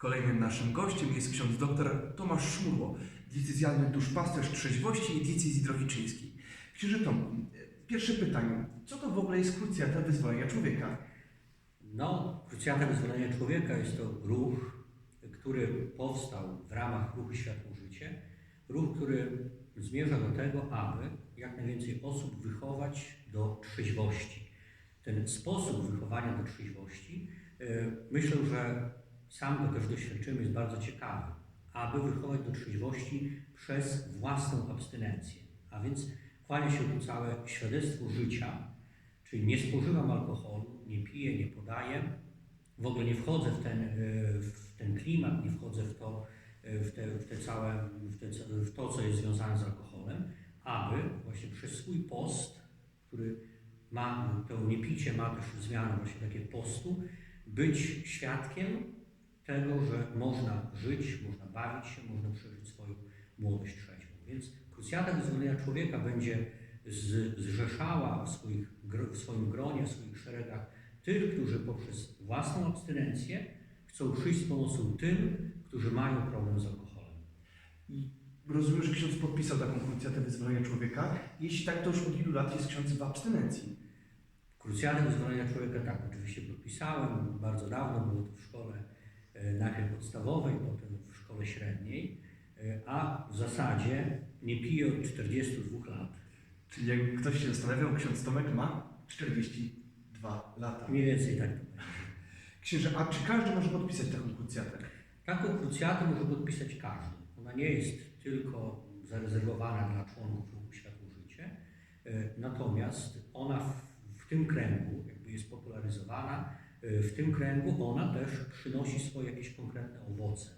Kolejnym naszym gościem jest ksiądz dr Tomasz Szmurło, diecezjalny duszpasterz trzeźwości i diecezji drohiczyńskiej. Księże Tomku, pierwsze pytanie. Co to w ogóle jest krucjata wyzwolenia człowieka? No, Krucjata Wyzwolenia Człowieka jest to ruch, który powstał w ramach ruchu Światło Życie. Ruch, który zmierza do tego, aby jak najwięcej osób wychować do trzeźwości. Ten sposób wychowania do trzeźwości, e, myślę, że sam go też doświadczymy, jest bardzo ciekawy. Aby wychować do trzeźwości przez własną abstynencję. A więc kłania się tu całe świadectwo życia, Czyli nie spożywam alkoholu, nie piję, nie podaję, w ogóle nie wchodzę w ten, e, w ten klimat, nie wchodzę w to, e, w te, w te całe, w, te, w to, co jest związane z alkoholem, aby właśnie przez swój post, który ma, to niepicie ma też zmianę właśnie takie postu, być świadkiem tego, że można żyć, można bawić się, można przeżyć swoją młodość trzeźwą. Więc krucjata wyzwolenia człowieka będzie z, zrzeszała w, swoich, w swoim gronie, w swoich szeregach tych, którzy poprzez własną abstynencję chcą przyjść z pomocą tym, którzy mają problem z alkoholem. I rozumiem, że ksiądz podpisał taką krucjatę wyzwolenia człowieka. Jeśli tak, to już od ilu lat jest ksiądz w abstynencji? Krucjatę wyzwolenia człowieka tak oczywiście podpisałem, bardzo dawno było to w szkole najpierw podstawowej, potem w szkole średniej, e, a w zasadzie nie piję od 42 lat. Czyli jak ktoś się zastanawiał, ksiądz Tomek ma 42 lata. Mniej więcej tak. Księże, a czy każdy może podpisać taką krucjatę? Taką krucjatę może podpisać każdy. Ona nie jest tylko zarezerwowana dla członków ruchu Światło Życie, e, natomiast ona w, w tym kręgu jakby jest popularyzowana, e, w tym kręgu ona też przynosi swoje jakieś konkretne owoce.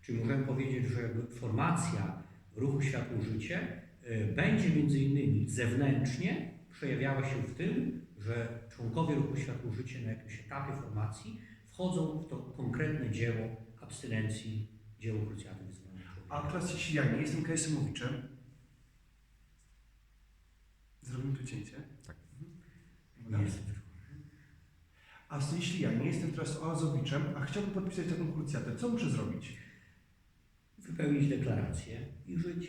Czyli możemy powiedzieć, że formacja ruchu Światło Życie e, będzie między innymi zewnętrznie przejawiała się w tym, że członkowie ruchu Światło Życie na jakimś etapie formacji wchodzą w to konkretne dzieło abstynencji, dzieło krucjaty człowieka. A teraz jeśli ja nie jestem KSM-owiczem, zrobimy tu cięcie. Tak. Nie jest. A jeśli ja nie jestem teraz oazowiczem, a chciałbym podpisać taką krucjatę, co muszę zrobić? Wypełnić deklarację i żyć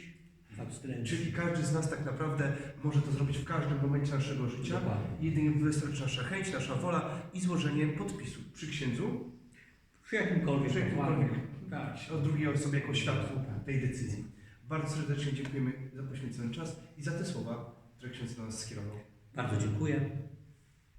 w abstynencji. Czyli każdy z nas tak naprawdę może to zrobić w każdym momencie naszego życia. Dokładnie. Jedynie wystarczy nasza chęć, nasza wola i złożenie podpisu przy księdzu, Przy jakimkolwiek przy jakimkolwiek Tak. od drugiej osoby jako świadku Tak. tej decyzji. Bardzo serdecznie dziękujemy za poświęcony czas i za te słowa, które ksiądz do nas skierował. Bardzo dziękuję.